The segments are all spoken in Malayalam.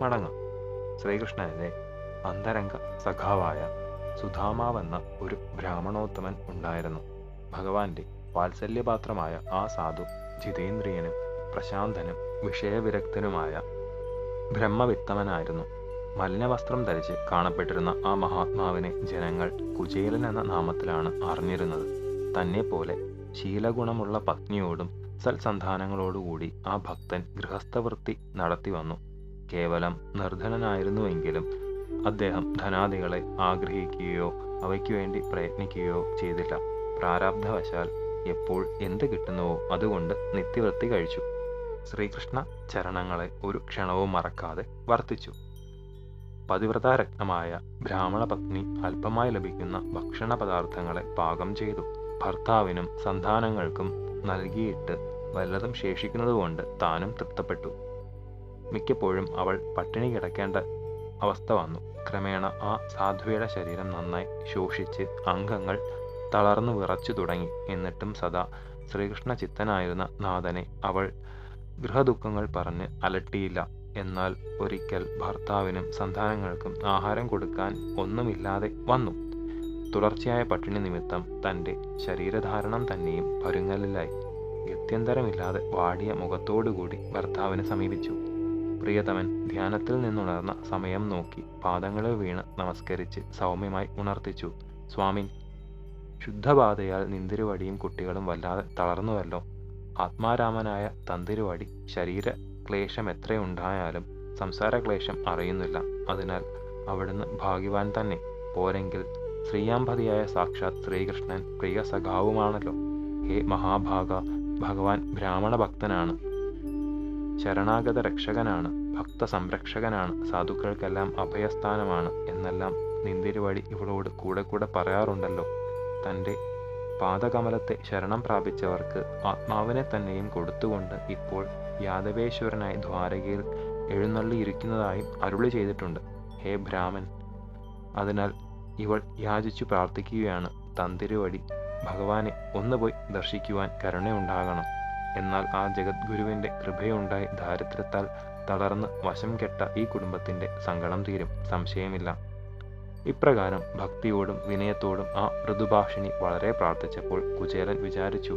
മടങ്ങാം. ശ്രീകൃഷ്ണന്റെ അന്തരംഗ സഖാവായ സുധാമാവെന്ന ഒരു ബ്രാഹ്മണോത്തമൻ ഉണ്ടായിരുന്നു. ഭഗവാന്റെ വാത്സല്യപാത്രമായ ആ സാധു ജിതേന്ദ്രിയനും പ്രശാന്തനും വിഷയവിരക്തനുമായ ബ്രഹ്മവിത്തമനായിരുന്നു. മലിനവസ്ത്രം ധരിച്ച് കാണപ്പെട്ടിരുന്ന ആ മഹാത്മാവിനെ ജനങ്ങൾ കുചേലൻ എന്ന നാമത്തിലാണ് അറിഞ്ഞിരുന്നത്. തന്നെ പോലെ ശീലഗുണമുള്ള പത്നിയോടും സൽസന്താനങ്ങളോടുകൂടി ആ ഭക്തൻ ഗൃഹസ്ഥവൃത്തി നടത്തി വന്നു. കേവലം നിർധനനായിരുന്നുവെങ്കിലും അദ്ദേഹം ധനാദികളെ ആഗ്രഹിക്കുകയോ അവയ്ക്ക് വേണ്ടി പ്രയത്നിക്കുകയോ ചെയ്തില്ല. പ്രാരാബ്ധവശാൽ എപ്പോൾ എന്ത് കിട്ടുന്നുവോ അതുകൊണ്ട് നിത്യവൃത്തി കഴിച്ചു. ശ്രീകൃഷ്ണ ചരണങ്ങളെ ഒരു ക്ഷണവും മറക്കാതെ വർത്തിച്ചു. പതിവ്രതാരത്നമായ ബ്രാഹ്മണ പത്നി അല്പമായി ലഭിക്കുന്ന ഭക്ഷണ പദാർത്ഥങ്ങളെ പാകം ചെയ്തു. ഭർത്താവിനും സന്താനങ്ങൾക്കും നൽകിയിട്ട് വല്ലതും ശേഷിക്കുന്നതുകൊണ്ട് താനും തൃപ്തപ്പെട്ടു. മിക്കപ്പോഴും അവൾ പട്ടിണി കിടക്കേണ്ട അവസ്ഥ വന്നു. ക്രമേണ ആ സാധുവയുടെ ശരീരം നന്നായി ശോഷിച്ച് അംഗങ്ങൾ തളർന്നു വിറച്ചു തുടങ്ങി. എന്നിട്ടും സദാ ശ്രീകൃഷ്ണ ചിത്തനായിരുന്ന നാഥനെ അവൾ ഗൃഹദുഃഖങ്ങൾ പറഞ്ഞ് അലട്ടിയില്ല. എന്നാൽ ഒരിക്കൽ ഭർത്താവിനും സന്താനങ്ങൾക്കും ആഹാരം കൊടുക്കാൻ ഒന്നുമില്ലാതെ വന്നു. തുടർച്ചയായ പട്ടിണി നിമിത്തം തന്റെ ശരീരധാരണം തന്നെയും പരുങ്ങലിലായി. ഗത്യന്തരമില്ലാതെ വാടിയ മുഖത്തോടുകൂടി ഭർത്താവിനെ സമീപിച്ചു. പ്രിയതമൻ ധ്യാനത്തിൽ നിന്നുണർന്ന സമയം നോക്കി പാദങ്ങളിൽ വീണ് നമസ്കരിച്ച് സൗമ്യമായി ഉണർത്തിച്ചു. സ്വാമി ശുദ്ധബാധയാൽ നിന്തിരുവടിയും കുട്ടികളും വല്ലാതെ തളർന്നുവല്ലോ. ആത്മാരാമനായ തന്തിരുവടി ശരീര ക്ലേശം എത്രയുണ്ടായാലും സംസാരക്ലേശം അറിയുന്നില്ല. അതിനാൽ അവിടുന്ന് ഭാഗ്യവാൻ തന്നെ. പോരെങ്കിൽ ശ്രീയാമ്പതിയായ സാക്ഷാത് ശ്രീകൃഷ്ണൻ പ്രിയ സഖാവുമാണല്ലോ ഹേ മഹാഭാഗ ഭഗവാൻ ബ്രാഹ്മണ ഭക്തനാണ് ശരണാഗത രക്ഷകനാണ് ഭക്ത സംരക്ഷകനാണ് സാധുക്കൾക്കെല്ലാം അഭയസ്ഥാനമാണ് എന്നെല്ലാം നിന്തിരുവടി ഇവളോട് കൂടെ കൂടെ പറയാറുണ്ടല്ലോ. തന്റെ പാദകമലത്തെ ശരണം പ്രാപിച്ചവർക്ക് ആത്മാവിനെ തന്നെയും കൊടുത്തുകൊണ്ട് ഇപ്പോൾ യാദവേശ്വരനായി ദ്വാരകയിൽ എഴുന്നള്ളിയിരിക്കുന്നതായും അരുളി ചെയ്തിട്ടുണ്ട്. ഹേ ബ്രാഹ്മൻ അതിനാൽ ഇവൾ യാചിച്ചു പ്രാർത്ഥിക്കുകയാണ്. തന്തിരുവടി ഭഗവാനെ ഒന്ന് പോയി ദർശിക്കുവാൻ കരുണയുണ്ടാകണം. എന്നാൽ ആ ജഗദ്ഗുരുവിന്റെ കൃപയുണ്ടായി ദാരിദ്ര്യത്താൽ തളർന്ന് വശം കെട്ട ഈ കുടുംബത്തിന്റെ സങ്കടം തീരും. സംശയമില്ല. ഇപ്രകാരം ഭക്തിയോടും വിനയത്തോടും ആ മൃദുഭാഷിണി വളരെ പ്രാർത്ഥിച്ചപ്പോൾ കുചേരൻ വിചാരിച്ചു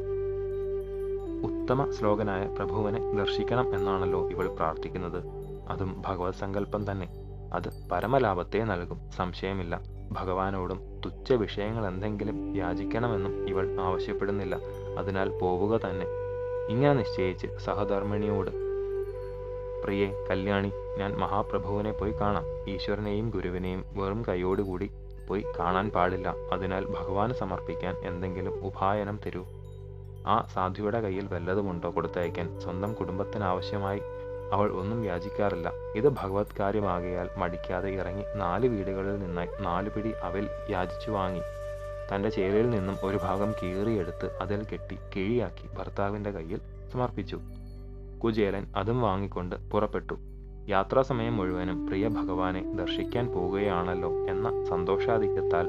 ഉത്തമ ശ്ലോകനായ പ്രഭുവിനെ ദർശിക്കണം എന്നാണല്ലോ ഇവൾ പ്രാർത്ഥിക്കുന്നത്. അതും ഭഗവത് സങ്കല്പം തന്നെ. അത് പരമലാഭത്തെ നൽകും. സംശയമില്ല. ഭഗവാനോടും തുച്ഛ വിഷയങ്ങൾ എന്തെങ്കിലും യാചിക്കണമെന്നും ഇവൾ ആവശ്യപ്പെടുന്നില്ല. അതിനാൽ പോവുക തന്നെ. ഇങ്ങനെ നിശ്ചയിച്ച് സഹധർമ്മിണിയോട് പ്രിയെ കല്യാണി ഞാൻ മഹാപ്രഭുവിനെ പോയി കാണാം. ഈശ്വരനെയും ഗുരുവിനെയും വെറും കൈയോടുകൂടി പോയി കാണാൻ പാടില്ല. അതിനാൽ ഭഗവാന് സമർപ്പിക്കാൻ എന്തെങ്കിലും ഉപായനം തരൂ. ആ സാധുവിടെ കയ്യിൽ വല്ലതുമുണ്ടോ കൊടുത്തയക്കാൻ സ്വന്തം കുടുംബത്തിനാവശ്യമായി അവൾ ഒന്നും യാചിക്കാറില്ല. ഇത് ഭഗവത് കാര്യമാകയാൽ മടിക്കാതെ ഇറങ്ങി നാല് വീടുകളിൽ നിന്നായി നാലു പിടി അവൽ യാചിച്ചു വാങ്ങി. തന്റെ ചേലയിൽ നിന്നും ഒരു ഭാഗം കീറിയെടുത്ത് അതിൽ കെട്ടി കിഴിയാക്കി ഭർത്താവിന്റെ കയ്യിൽ സമർപ്പിച്ചു. കുചേലൻ അതും വാങ്ങിക്കൊണ്ട് പുറപ്പെട്ടു. യാത്രാസമയം മുഴുവനും പ്രിയ ഭഗവാനെ ദർശിക്കാൻ പോവുകയാണല്ലോ എന്ന സന്തോഷാധിക്യത്താൽ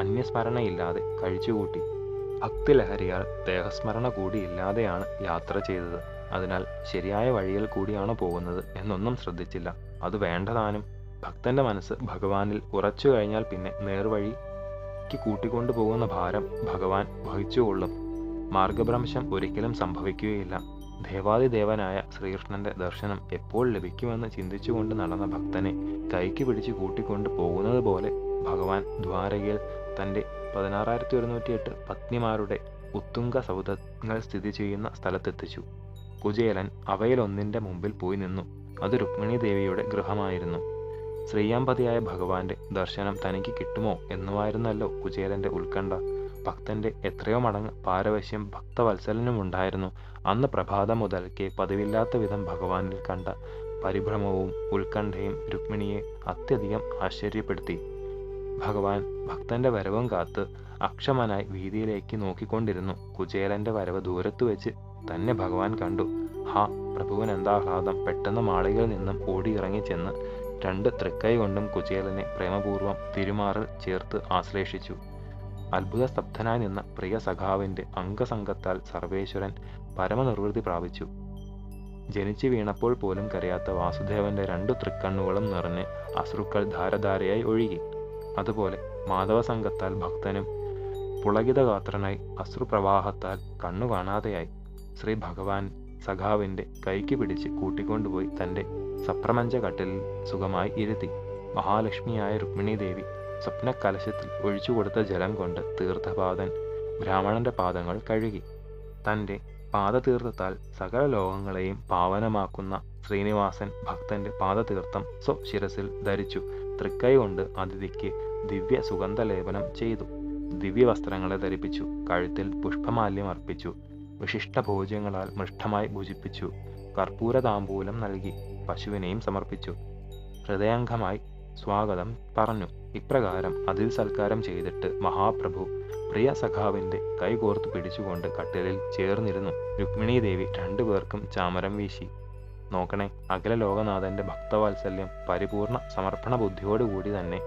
അന്യസ്മരണയില്ലാതെ കഴിച്ചുകൂട്ടി. ഭക്തിലഹരിയാൽ ദേഹസ്മരണ കൂടി ഇല്ലാതെയാണ് യാത്ര ചെയ്തത്. അതിനാൽ ശരിയായ വഴിയിൽ കൂടിയാണ് പോകുന്നത് എന്നൊന്നും ശ്രദ്ധിച്ചില്ല. അത് വേണ്ടതാനും ഭക്തന്റെ മനസ്സ് ഭഗവാനിൽ ഉറച്ചു കഴിഞ്ഞാൽ പിന്നെ നേർവഴിക്ക് കൂട്ടിക്കൊണ്ടു പോകുന്ന ഭാരം ഭഗവാൻ വഹിച്ചുകൊള്ളും മാർഗഭ്രംശം ഒരിക്കലും സംഭവിക്കുകയില്ല. ദേവാദിദേവനായ ശ്രീകൃഷ്ണന്റെ ദർശനം എപ്പോൾ ലഭിക്കുമെന്ന് ചിന്തിച്ചുകൊണ്ട് നടന്ന ഭക്തനെ കൈക്ക് പിടിച്ച് കൂട്ടിക്കൊണ്ട് പോകുന്നത് പോലെ ഭഗവാൻ ദ്വാരകയിൽ തന്റെ പതിനാറായിരത്തി ഒരുന്നൂറ്റി എട്ട് പത്നിമാരുടെ ഉത്തുംഗ സൗദങ്ങൾ സ്ഥിതി ചെയ്യുന്ന സ്ഥലത്തെത്തിച്ചു. കുചേലൻ അവയിലൊന്നിന്റെ മുമ്പിൽ പോയി നിന്നു. അത് രുക്മിണി ദേവിയുടെ ഗൃഹമായിരുന്നു. ശ്രീയാമ്പതിയായ ഭഗവാന്റെ ദർശനം തനിക്ക് കിട്ടുമോ എന്നുമായിരുന്നല്ലോ കുചേലന്റെ ഉത്കണ്ഠ. ഭക്തന്റെ എത്രയോ മടങ്ങ് പാരവശ്യം ഭക്തവത്സലനും ഉണ്ടായിരുന്നു അന്ന് പ്രഭാതം മുതൽക്കേ പതിവില്ലാത്ത വിധം ഭഗവാനിൽ കണ്ട പരിഭ്രമവും ഉത്കണ്ഠയും രുക്മിണിയെ അത്യധികം ആശ്ചര്യപ്പെടുത്തി. ഭഗവാൻ ഭക്തന്റെ വരവും കാത്ത് അക്ഷമനായി വീതിയിലേക്ക് നോക്കിക്കൊണ്ടിരുന്നു. കുചേലന്റെ വരവ് ദൂരത്തു വെച്ച് തന്നെ ഭഗവാൻ കണ്ടു. ഹാ പ്രഭുവൻ എന്താഹ്ലാദം പെട്ടെന്ന് മാളികയിൽ നിന്നും ഓടിയിറങ്ങി ചെന്ന് രണ്ട് തൃക്കൈ കൊണ്ടും കുചേലനെ പ്രേമപൂർവം തിരുമാറിൽ ചേർത്ത് ആശ്ലേഷിച്ചു. അത്ഭുത സ്തബ്ധനായി നിന്ന പ്രിയ സഖാവിന്റെ അംഗസംഗത്താൽ സർവേശ്വരൻ പരമനിർവൃതി പ്രാപിച്ചു. ജനിച്ചു വീണപ്പോൾ പോലും കരയാത്ത വാസുദേവന്റെ രണ്ടു തൃക്കണ്ണുകളും നിറഞ്ഞ് അശ്രുക്കൾ ധാരധാരയായി ഒഴുകി. അതുപോലെ മാധവ സംഘത്താൽ ഭക്തനും പുളകിതഗാത്രനായി അശ്രുപ്രവാഹത്താൽ കണ്ണു കാണാതെയായി ശ്രീ ഭഗവാൻ സഖാവിന്റെ കൈക്ക് പിടിച്ച് കൂട്ടിക്കൊണ്ടുപോയി തന്റെ സപ്രമഞ്ച കട്ടിലിൽ സുഖമായി ഇരുത്തി. മഹാലക്ഷ്മിയായ രുക്മിണി ദേവി സ്വപ്നകലശത്തിൽ ഒഴിച്ചുകൊടുത്ത ജലം കൊണ്ട് തീർത്ഥപാദൻ ബ്രാഹ്മണന്റെ പാദങ്ങൾ കഴുകി. തന്റെ പാദതീർത്ഥത്താൽ സകല ലോകങ്ങളെയും പാവനമാക്കുന്ന ശ്രീനിവാസൻ ഭക്തന്റെ പാദതീർത്ഥം സ്വശിരസിൽ ധരിച്ചു. തൃക്കൈ കൊണ്ട് അതിഥിക്ക് ദിവ്യ സുഗന്ധലേപനം ചെയ്തു. ദിവ്യ വസ്ത്രങ്ങളെ ധരിപ്പിച്ചു. കഴുത്തിൽ പുഷ്പമാല്യം അർപ്പിച്ചു. വിശിഷ്ട ഭോജ്യങ്ങളാൽ മൃഷ്ടമായി ഭുജിപ്പിച്ചു. കർപ്പൂര താമ്പൂലം നൽകി പശുവിനെയും സമർപ്പിച്ചു. ഹൃദയംഗമായി സ്വാഗതം പറഞ്ഞു. ഇപ്രകാരം അതിൽ സൽക്കാരം ചെയ്തിട്ട് മഹാപ്രഭു പ്രിയ സഖാവിന്റെ കൈകോർത്തു പിടിച്ചുകൊണ്ട് കട്ടിലിൽ ചേർന്നിരുന്നു. രുക്മിണി ദേവി രണ്ടുപേർക്കും ചാമരം വീശി. നോക്കണേ അഖില ലോകനാഥന്റെ ഭക്തവാത്സല്യം പരിപൂർണ സമർപ്പണ ബുദ്ധിയോടുകൂടി തന്നെ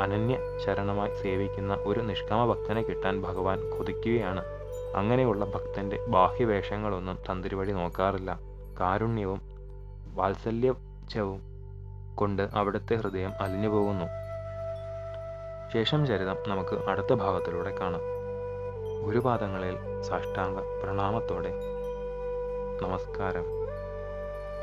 അനന്യ ശരണമായി സേവിക്കുന്ന ഒരു നിഷ്കാമ ഭക്തനെ കിട്ടാൻ ഭഗവാൻ കൊതിക്കുകയാണ്. അങ്ങനെയുള്ള ഭക്തന്റെ ബാഹ്യവേഷങ്ങളൊന്നും തന്തിരുവടി നോക്കാറില്ല. കാരുണ്യവും വാത്സല്യവും കൊണ്ട് അവിടുത്തെ ഹൃദയം അലിഞ്ഞു പോകുന്നു. ശേഷം ചരിതം നമുക്ക് അടുത്ത ഭാഗത്തിലൂടെ കാണാം. ഗുരുപാദങ്ങളിൽ സാഷ്ടാംഗ പ്രണാമത്തോടെ നമസ്കാരം.